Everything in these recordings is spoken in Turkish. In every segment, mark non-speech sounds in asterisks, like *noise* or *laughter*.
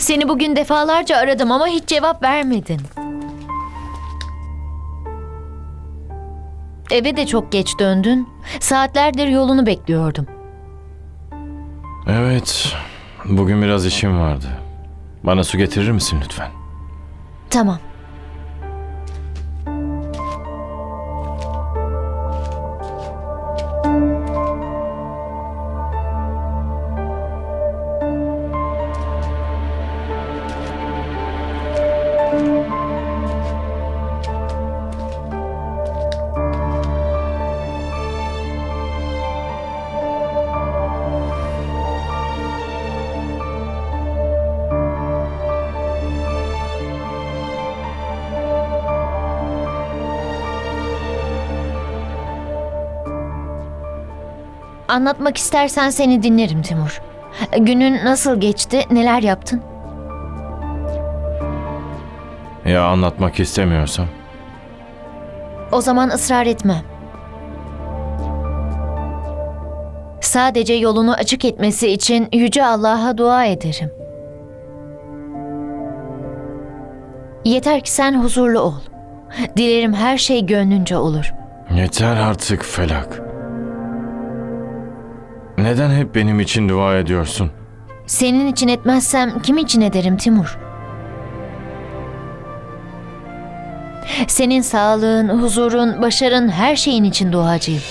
Seni bugün defalarca aradım ama hiç cevap vermedin. Eve de çok geç döndün. Saatlerdir yolunu bekliyordum. Evet, bugün biraz işim vardı. Bana su getirir misin lütfen? Tamam. Anlatmak istersen seni dinlerim Timur. Günün nasıl geçti? Neler yaptın? Ya anlatmak istemiyorsam? O zaman ısrar etmem. Sadece yolunu açık etmesi için yüce Allah'a dua ederim. Yeter ki sen huzurlu ol. Dilerim her şey gönlünce olur. Yeter artık Felak. Neden hep benim için dua ediyorsun? Senin için etmezsem kim için ederim Timur? Senin sağlığın, huzurun, başarın, her şeyin için duacıyım.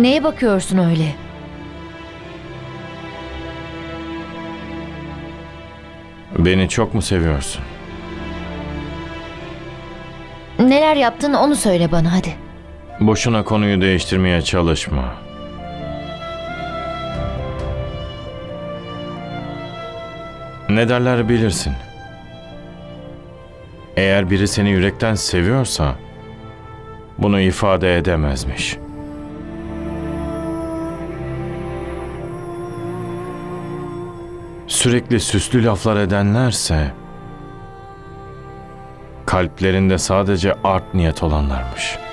Neye bakıyorsun öyle? Beni çok mu seviyorsun? Neler yaptın onu söyle bana hadi. Boşuna konuyu değiştirmeye çalışma. Ne derler bilirsin. Eğer biri seni yürekten seviyorsa bunu ifade edemezmiş. Sürekli süslü laflar edenlerse kalplerinde sadece art niyet olanlarmış.''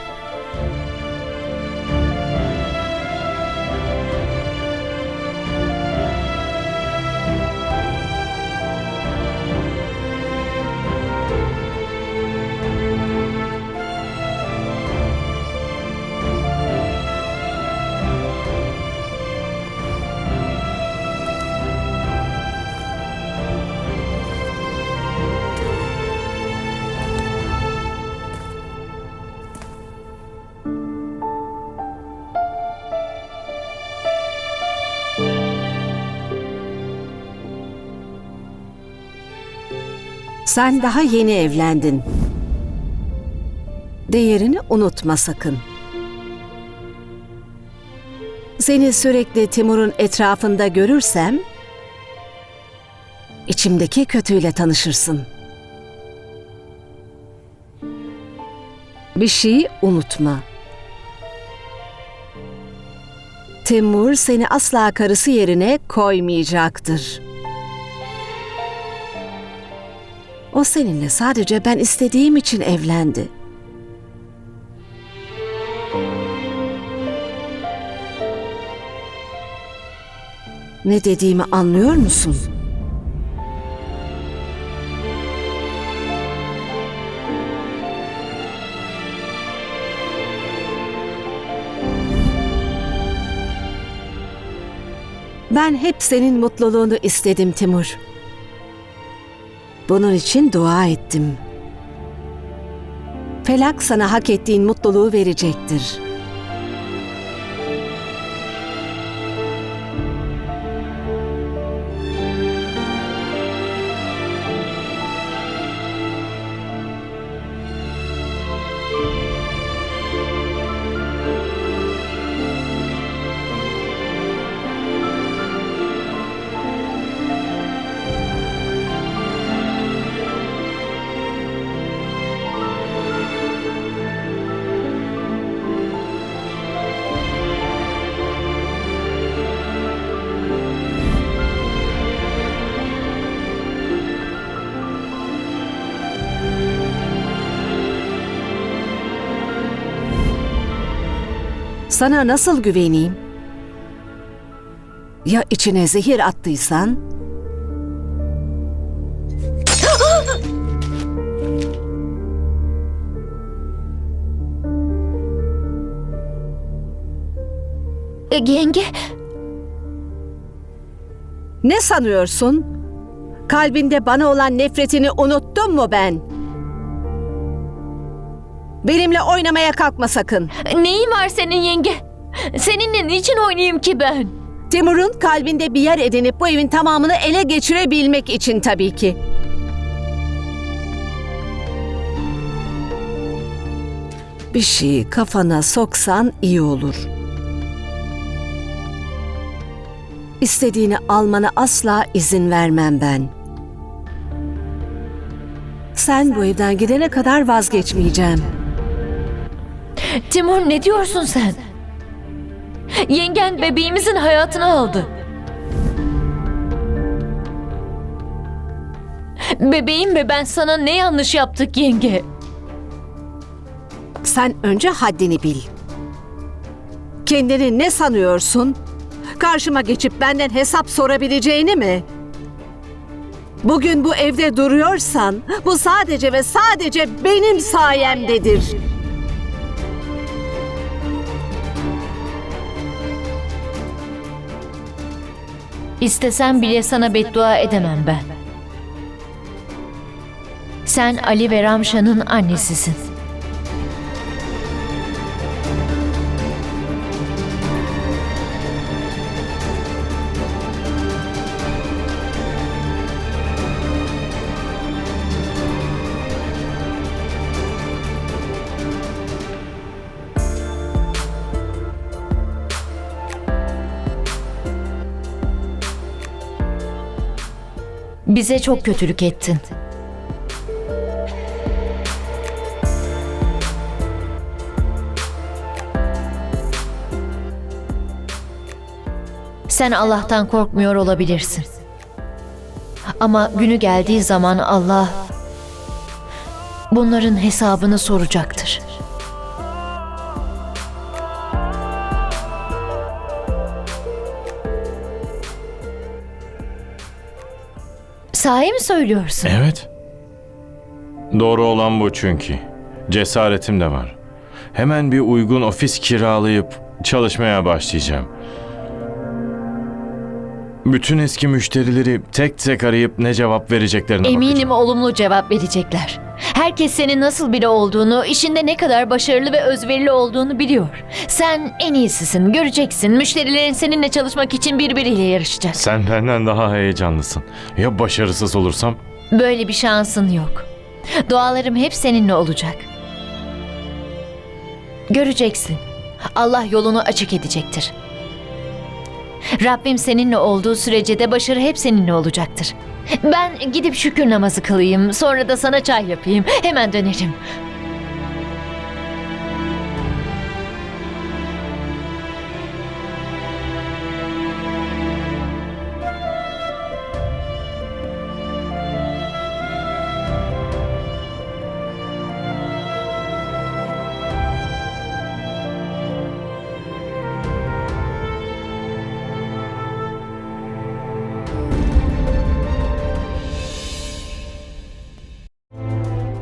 Sen daha yeni evlendin. Değerini unutma sakın. Seni sürekli Timur'un etrafında görürsem içimdeki kötüyle tanışırsın. Bir şeyi unutma. Timur seni asla karısı yerine koymayacaktır. O seninle sadece ben istediğim için evlendi. Ne dediğimi anlıyor musun? Ben hep senin mutluluğunu istedim Timur. Bunun için dua ettim. Felak sana hak ettiğin mutluluğu verecektir. Sana nasıl güveneyim? Ya içine zehir attıysan? *gasps* Yenge, Ne sanıyorsun? Kalbinde bana olan nefretini unuttun mu ben? Benimle oynamaya kalkma sakın. neyin var senin yenge? Seninle niçin oynayayım ki ben? Timur'un kalbinde bir yer edinip bu evin tamamını ele geçirebilmek için tabii ki. Bir şeyi kafana soksan iyi olur. İstediğini almana asla izin vermem ben. Sen bu evden gidene kadar vazgeçmeyeceğim. Timur ne diyorsun sen? Yengen bebeğimizin hayatını aldı. Bebeğim ve ben sana ne yanlış yaptık yenge? Sen önce haddini bil. Kendini ne sanıyorsun? Karşıma geçip benden hesap sorabileceğini mi? Bugün bu evde duruyorsan bu sadece ve sadece benim sayemdedir. İstesem bile sana beddua edemem ben. Sen Ali ve Ramşan'ın annesisin. Bize çok kötülük ettin. Sen Allah'tan korkmuyor olabilirsin. Ama günü geldiği zaman Allah bunların hesabını soracaktır. Sahi mi söylüyorsun? Evet. Doğru olan bu çünkü. Cesaretim de var. Hemen bir uygun ofis kiralayıp çalışmaya başlayacağım. Bütün eski müşterileri tek tek arayıp ne cevap vereceklerine Eminim bakacağım. olumlu cevap verecekler. Herkes senin nasıl biri olduğunu, işinde ne kadar başarılı ve özverili olduğunu biliyor. Sen en iyisisin, göreceksin. Müşterilerin seninle çalışmak için birbiriyle yarışacak. Sen benden daha heyecanlısın. Ya başarısız olursam? Böyle bir şansın yok. Dualarım hep seninle olacak. Göreceksin. Allah yolunu açık edecektir. Rabbim seninle olduğu sürece de başarı hep seninle olacaktır. Ben gidip şükür namazı kılayım, sonra da sana çay yapayım. Hemen dönerim.